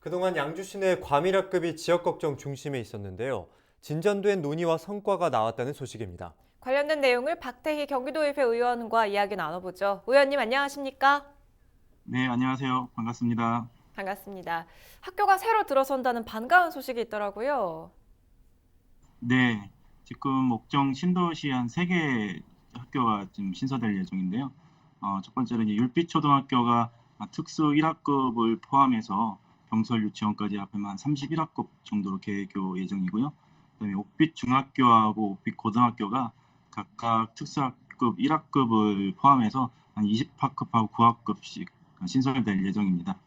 그동안 양주 시내 과밀학급이 지역 걱정 중심에 있었는데요. 진전된 논의와 성과가 나왔다는 소식입니다. 관련된 내용을 박태희 경기도의회 의원과 이야기 나눠보죠. 의원님 안녕하십니까? 네, 안녕하세요. 반갑습니다. 반갑습니다. 학교가 새로 들어선다는 반가운 소식이 있더라고요. 네, 지금 옥정 신도시 한 세 개 학교가 지금 신설될 예정인데요. 어, 첫 번째는 율빛초등학교가 특수 1학급을 포함해서 병설 유치원까지 한 31학급 정도로 개교 예정이고요. 그다음에 옥빛 중학교하고 옥빛 고등학교가 각각 특수학급 1학급을 포함해서 한 20학급하고 9학급씩 신설될 예정입니다.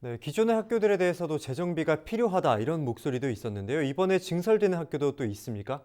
네, 기존의 학교들에 대해서도 재정비가 필요하다 이런 목소리도 있었는데요. 이번에 증설되는 학교도 또 있습니까?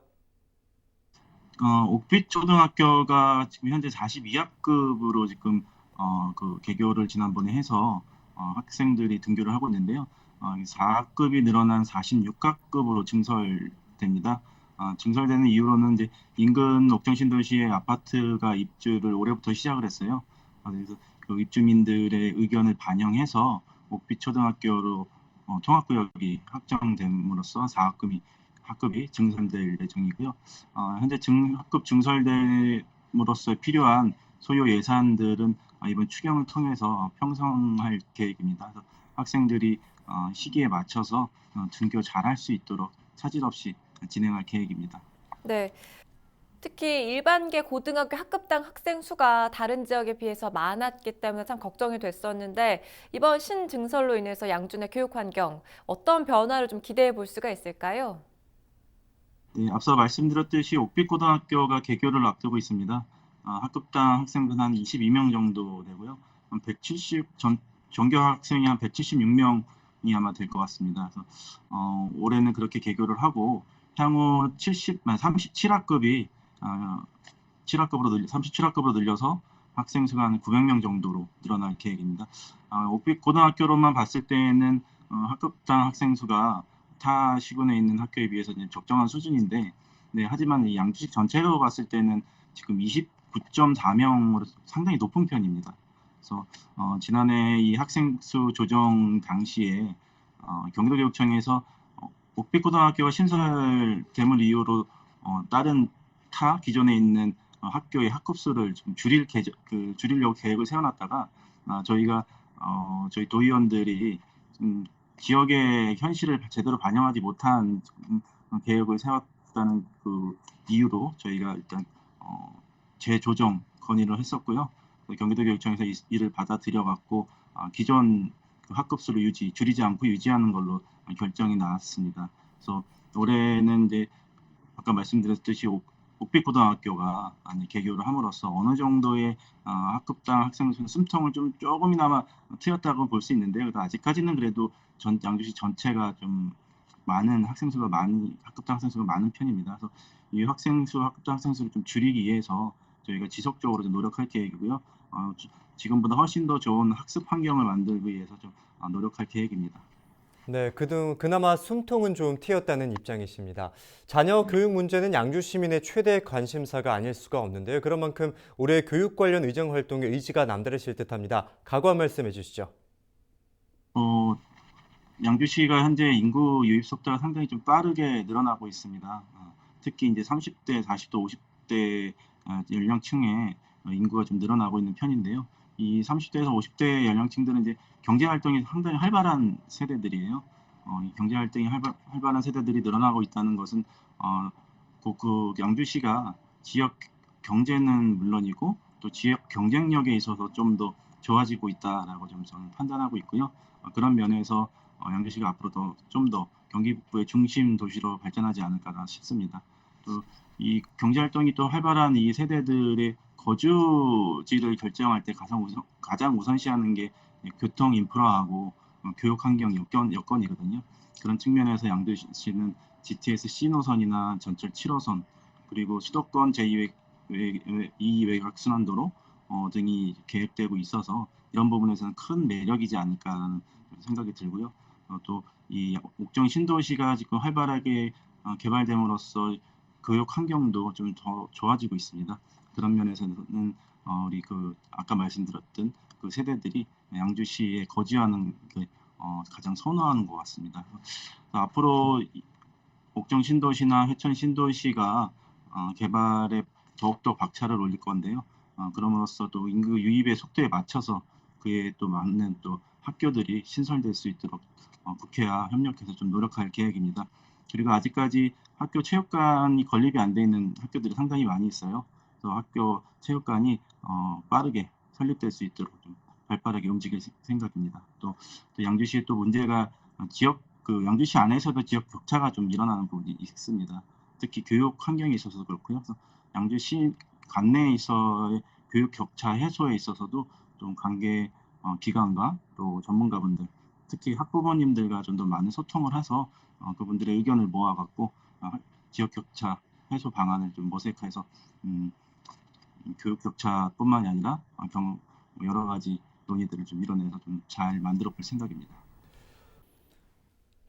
어, 옥빛 초등학교가 지금 현재 42학급으로 지금 어, 그 개교를 지난번에 해서 어, 학생들이 등교를 하고 있는데요. 어, 4학급이 늘어난 46학급으로 증설됩니다. 어, 증설되는 이유로는 이제 인근 옥정 신도시의 아파트가 입주를 올해부터 시작을 했어요. 어, 그래서 그 입주민들의 의견을 반영해서 옥빛 초등학교로 어, 통합구역이 확정됨으로써 4학급이 학급이 증설될 예정이고요. 어, 현재 증, 학급 증설됨으로써 필요한 소요 예산들은 어, 이번 추경을 통해서 편성할 계획입니다. 그래서 학생들이 어, 시기에 맞춰서 어, 등교 잘할 수 있도록 차질 없이 진행할 계획입니다. 네. 특히 일반계 고등학교 학급당 학생 수가 다른 지역에 비해서 많았기 때문에 참 걱정이 됐었는데 이번 신증설로 인해서 내 교육 환경 어떤 변화를 좀 기대해 볼 수가 있을까요? 네, 앞서 말씀드렸듯이 옥빛고등학교가 개교를 앞두고 있습니다. 어, 학급당 학생분 한 22명 정도 되고요. 한 170, 전, 전교 학생이 한 176명이 아마 될 것 같습니다. 그래서 어, 올해는 그렇게 개교를 하고 향후 70, 37학급이 어, 7학급으로 늘려, 37학급으로 늘려서 학생 수가 한 900명 정도로 늘어날 계획입니다. 어, 옥빛고등학교로만 봤을 때는 어, 학급당 학생 수가 타 시군에 있는 학교에 비해서 적정한 수준인데, 네, 하지만 이 양주시 전체로 봤을 때는 지금 29.4명으로 상당히 높은 편입니다. 그래서 어, 지난해 이 학생 수 조정 당시에 어, 경기도교육청에서 어, 옥빛고등학교가 신설됨을 이유로 어, 다른 타 기존에 있는 어, 학교의 학급 수를 좀 줄일 계, 그 줄이려고 계획을 세워놨다가 아, 저희가 어, 저희 도의원들이 좀 지역의 현실을 제대로 반영하지 못한 음, 계획을 세웠다는 그 이유로 저희가 일단 어, 재조정 건의를 했었고요. 경기도교육청에서 이, 이를 받아들여 갖고 아, 기존 그 학급수를 유지 줄이지 않고 유지하는 걸로 결정이 나왔습니다. 그래서 올해는 이제 아까 말씀드렸듯이 옥, 옥빛고등학교가 아니 개교를 함으로써 어느 정도의 어, 학급당 학생 수 숨통을 좀 조금이나마 트였다고 볼 수 있는데요. 그래도 아직까지는 그래도 전 양주시 전체가 좀 많은 학생 수가 많이 학급당 학생 수가 많은 편입니다. 그래서 이 학생 수 학급당 학생 수를 좀 줄이기 위해서 저희가 지속적으로 좀 노력할 계획이고요. 어, 지- 지금보다 훨씬 더 좋은 학습 환경을 만들기 위해서 좀 어, 노력할 계획입니다. 네, 그동 그나마 숨통은 좀 트였다는 입장이십니다. 자녀 교육 문제는 양주 시민의 최대 관심사가 아닐 수가 없는데요. 그런 만큼 올해 교육 관련 의정 활동에 의지가 남다르실 듯합니다. 각오 한 말씀해 주시죠. 어, 양주시가 현재 인구 유입 속도가 상당히 좀 빠르게 늘어나고 있습니다. 어, 특히 이제 30대, 40대, 50대 어, 연령층의 어, 인구가 좀 늘어나고 있는 편인데요. 이 30대에서 50대 연령층들은 이제 경제 활동이 상당히 활발한 세대들이에요. 어, 이 경제 활동이 활발, 활발한 세대들이 늘어나고 있다는 것은 어, 그, 그 양주시가 지역 경제는 물론이고 또 지역 경쟁력에 있어서 좀 더 좋아지고 있다라고 좀 저는 판단하고 있고요. 어, 그런 면에서 어, 양주시가 앞으로도 좀더 경기 북부의 중심 도시로 발전하지 않을까 싶습니다. 또이 경제 활동이 또 활발한 이 세대들의 거주지를 결정할 때 가장 우선 가장 우선시하는 게 교통 인프라하고 어, 교육 환경 여건 여건이거든요. 그런 측면에서 양주시는 GTS C 노선이나 전철 7호선 그리고 수도권 제2외 외, 2 외곽 순환도로 어, 등이 계획되고 있어서 이런 부분에서는 큰 매력이지 않을까라는 생각이 들고요. 어, 또이 옥정 신도시가 지금 활발하게 어, 개발됨으로써 교육 환경도 좀 더 좋아지고 있습니다. 그런 면에서는 어, 우리 그 아까 말씀드렸던 그 세대들이 양주시에 거주하는 그, 어, 가장 선호하는 것 같습니다. 앞으로 이- 옥정 신도시나 회천 신도시가 어, 개발에 더욱더 박차를 올릴 건데요. 어, 그럼으로써 또 인구 유입의 속도에 맞춰서 그에 또 맞는 또 학교들이 신설될 수 있도록 어, 국회와 협력해서 좀 노력할 계획입니다. 그리고 아직까지 학교 체육관이 건립이 안 돼 있는 학교들이 상당히 많이 있어요. 그래서 학교 체육관이 어, 빠르게 설립될 수 있도록 좀 발빠르게 움직일 세- 생각입니다. 또, 또 양주시에 또 문제가 어, 지역 그 양주시 안에서도 지역 격차가 좀 일어나는 부분이 있습니다. 특히 교육 환경에 있어서도 그렇고요. 그래서 양주시 관내에 있어의 교육 격차 해소에 있어서도 좀 관계 어, 기관과 또 전문가분들, 특히 학부모님들과 좀 더 많은 소통을 해서 어, 그분들의 의견을 모아갖고 어, 지역 격차 해소 방안을 좀 모색해서 음, 이 교육 격차뿐만이 아니라 어, 경, 여러 가지 논의들을 좀 이뤄내서 좀 잘 만들어 볼 생각입니다.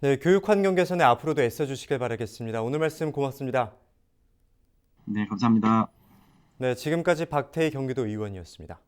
네, 교육 환경 개선에 앞으로도 애써 주시길 바라겠습니다. 오늘 말씀 고맙습니다. 네, 감사합니다. 네, 지금까지 박태희 경기도 의원이었습니다.